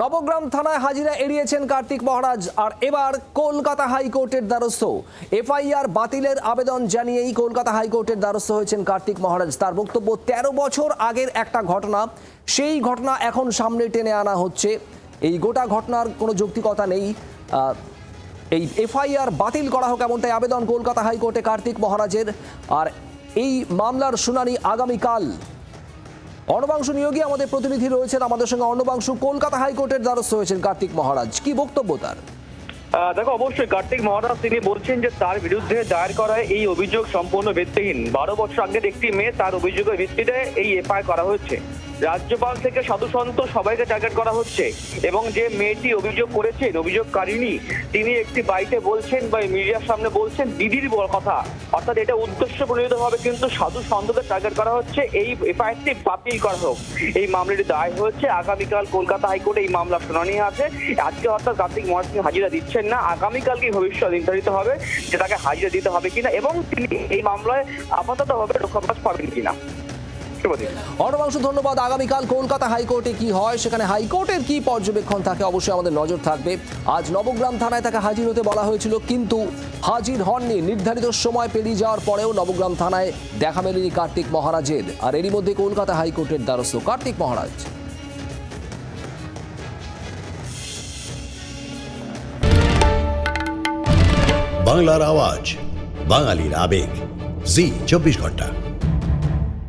নবগ্রাম থানায় হাজিরা এড়িয়েছেন কার্তিক মহারাজ। আর এবার কলকাতা হাইকোর্টের দ্বারস্থ। এফআইআর বাতিলের আবেদন জানিয়েই কলকাতা হাইকোর্টের দ্বারস্থ হয়েছেন কার্তিক মহারাজ। তার বক্তব্য, তেরো বছর আগের একটা ঘটনা। সেই ঘটনা এখন সামনে টেনে আনা হচ্ছে। এই গোটা ঘটনার কোনো যৌক্তিকতা নেই। এই এফআইআর বাতিল করা হোক এমনটাই আবেদন কলকাতা হাইকোর্টে কার্তিক মহারাজের। আর এই মামলার শুনানি আগামীকাল। অর্ণবাংশু নিয়োগী আমাদের প্রতিনিধি রয়েছেন আমাদের সঙ্গে অর্ণবাংশু কলকাতা হাইকোর্টের দ্বারস্থ হয়েছেন কার্তিক মহারাজ। কি বক্তব্য তার? দেখো, অবশ্যই কার্তিক মহারাজ, তিনি বলছেন যে তার বিরুদ্ধে দায়ের করা এই অভিযোগ সম্পূর্ণ ভিত্তিহীন। বারো বছর আগের একটি মেয়ে তার অভিযোগের ভিত্তিতে এই এফআইআর করা হচ্ছে রাজ্যপাল থেকে সাধু সন্ত সবাইকে টার্গেট করা হচ্ছে এবং যে মেয়েটি অভিযোগ করেছেন অভিযোগকারিনী তিনি একটি বাড়িতে বলছেন বা মিডিয়ার সামনে বলছেন, দিদির কথা। অর্থাৎ এটা উদ্দেশ্য প্রণীত হবে কিন্তু সাধু সন্তকে টার্গেট করা হচ্ছে। এই এফআইআরটি বাতিল করা হোক। এই মামলাটি দায় হয়েছে। আগামীকাল কলকাতা হাইকোর্টে এই মামলা শুনানি আছে। আজকে অর্থাৎ কার্তিক মহারাজ হাজিরা দিচ্ছেন না। আগামীকালকে ভবিষ্যৎ নির্ধারিত হবে যে তাকে হাজিরা দিতে হবে কিনা এবং তিনি এই মামলায় আপাতত হবে রক্ষাবাস পাবেন কিনা? অর্ণবাংশু ধন্যবাদ। আগামীকাল কলকাতা হাইকোর্টে কি হয় সেখানে হাইকোর্টের কি পর্যবেক্ষণ থাকে অবশ্যই আমাদের নজর থাকবে। আজ নবগ্রাম থানায় তাকে হাজির হতে বলা হয়েছিল কিন্তু হাজির হননি। নির্ধারিত সময় পেরিয়ে যাওয়ার পরেও নবগ্রাম থানায় দেখা মেলেনি কার্তিক মহারাজের। আর এরই মধ্যে কলকাতা হাইকোর্টের দ্বারস্থ কার্তিক মহারাজ। বাংলার আওয়াজ বাঙালির আবেগ। জি চব্বিশ ঘণ্টা।